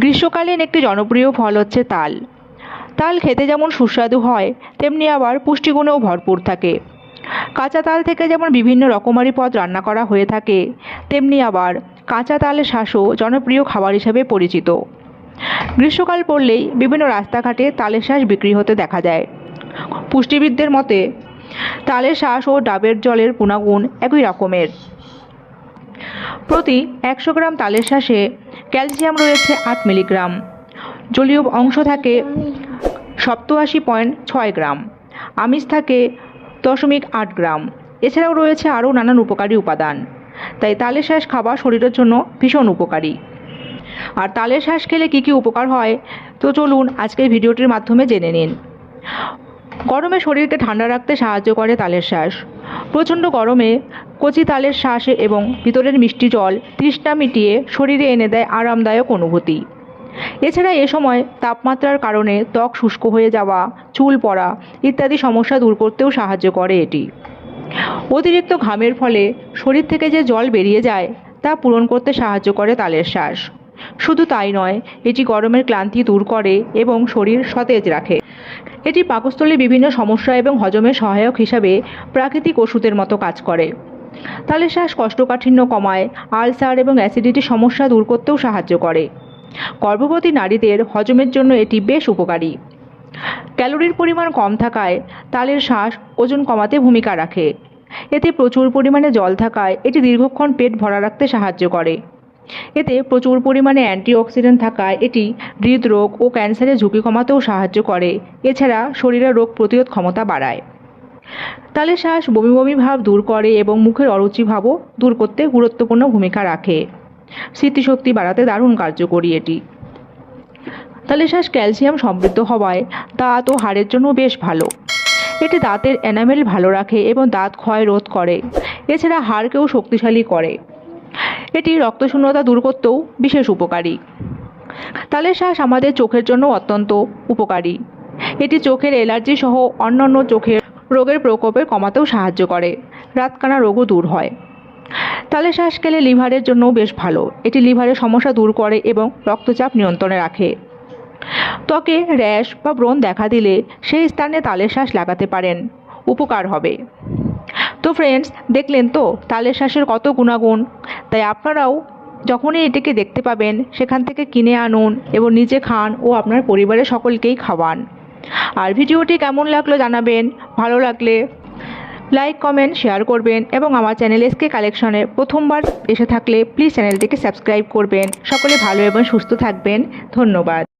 গ্রীষ্মকালীন একটি জনপ্রিয় ফল হচ্ছে তাল। তাল খেতে যেমন সুস্বাদু হয়, তেমনি আবার পুষ্টিগুণেও ভরপুর থাকে। কাঁচা তাল থেকে যেমন বিভিন্ন রকমারি পদ রান্না করা হয়ে থাকে, তেমনি আবার কাঁচা তালের শাঁসও জনপ্রিয় খাবার হিসেবে পরিচিত। গ্রীষ্মকাল পড়লেই বিভিন্ন রাস্তাঘাটে তালের শাঁস বিক্রি হতে দেখা যায়। পুষ্টিবিদদের মতে, তালের শাঁস ও ডাবের জলের গুণাগুণ একই রকমের। প্রতি একশো গ্রাম তালের শাঁসে ক্যালসিয়াম রয়েছে আট মিলিগ্রাম। জলীয় অংশ থাকে সপ্তআশি পয়েন্ট ছয় গ্রাম। আমিষ থাকে দশমিক আট গ্রাম। এছাড়াও রয়েছে আরও নানান উপকারী উপাদান। তাই তালের শাঁস খাওয়া শরীরের জন্য ভীষণ উপকারী। আর তালের শাঁস খেলে কী কী উপকার হয়? তো চলুন আজকের ভিডিওটির মাধ্যমে জেনে নিন। গরমে শরীরকে ঠান্ডা রাখতে সাহায্য করে তালের শ্বাস। প্রচণ্ড গরমে কচি তালের শ্বাস এবং ভিতরের মিষ্টি জল তৃষ্ণা মিটিয়ে শরীরে এনে দেয় আরামদায়ক অনুভূতি। এছাড়া এ সময় তাপমাত্রার কারণে ত্বক শুষ্ক হয়ে যাওয়া, চুল পড়া ইত্যাদি সমস্যা দূর করতেও সাহায্য করে এটি। অতিরিক্ত ঘামের ফলে শরীর থেকে যে জল বেরিয়ে যায়, তা পূরণ করতে সাহায্য করে তালের শ্বাস। শুধু তাই নয়, এটি গরমের ক্লান্তি দূর করে এবং শরীর সতেজ রাখে। এটি পাকস্থলীর বিভিন্ন সমস্যা এবং হজমের সহায়ক হিসাবে প্রাকৃতিক ওষুধের মতো কাজ করে। তালের শ্বাস কষ্টকাঠিন্য কমায়, আলসার এবং অ্যাসিডিটি সমস্যা দূর করতেও সাহায্য করে। গর্ভবতী নারীদের হজমের জন্য এটি বেশ উপকারী। ক্যালোরির পরিমাণ কম থাকায় তালের শ্বাস ওজন কমাতে ভূমিকা রাখে। এতে প্রচুর পরিমাণে জল থাকায় এটি দীর্ঘক্ষণ পেট ভরা রাখতে সাহায্য করে। এতে প্রচুর পরিমাণে অ্যান্টিঅক্সিডেন্ট থাকায় এটি হৃদরোগ ও ক্যান্সারের ঝুঁকি কমাতেও সাহায্য করে। এছাড়া শরীরের রোগ প্রতিরোধ ক্ষমতা বাড়ায়। তালে শ্বাস বমি বমি ভাব দূর করে এবং মুখের অরুচি ভাবও দূর করতে গুরুত্বপূর্ণ ভূমিকা রাখে। স্মৃতিশক্তি বাড়াতে দারুণ কার্যকরী এটি। তালে শ্বাস ক্যালসিয়াম সমৃদ্ধ হওয়ায় দাঁত ও হাড়ের জন্য বেশ ভালো। এটি দাঁতের এনামেল ভালো রাখে এবং দাঁত ক্ষয় রোধ করে। এছাড়া হাড়কেও শক্তিশালী করে। এটি রক্তশূন্যতা দূর করতেও বিশেষ উপকারী। তালের শ্বাস আমাদের চোখের জন্য অত্যন্ত উপকারী। এটি চোখের অ্যালার্জি সহ অন্যান্য চোখের রোগের প্রকোপে কমাতেও সাহায্য করে। রাতকানা রোগও দূর হয়। তালে শ্বাস খেলে লিভারের জন্যও বেশ ভালো। এটি লিভারের সমস্যা দূর করে এবং রক্তচাপ নিয়ন্ত্রণে রাখে। ত্বকে র্যাশ বা ব্রণ দেখা দিলে সেই স্থানে তালের শ্বাস লাগাতে পারেন। উপকার হবে। তো ফ্রেন্ডস দেখলেন তো, তালের শ্বাসের কত গুণাগুণ। তাই আপনারাও যখনই এটিকে দেখতে পাবেন, সেখান থেকে কিনে আনুন এবং নিজে খান ও আপনার পরিবারের সকলকেই খাওয়ান। আর ভিডিওটি কেমন লাগল জানাবেন, ভালো লাগলে লাইক কমেন্ট শেয়ার করবেন এবং আমার চ্যানেল এসকে কালেকশনে প্রথমবার এসে থাকলে প্লিজ চ্যানেলটিকে সাবস্ক্রাইব করবেন। সকলে ভালো এবং সুস্থ থাকবেন। ধন্যবাদ।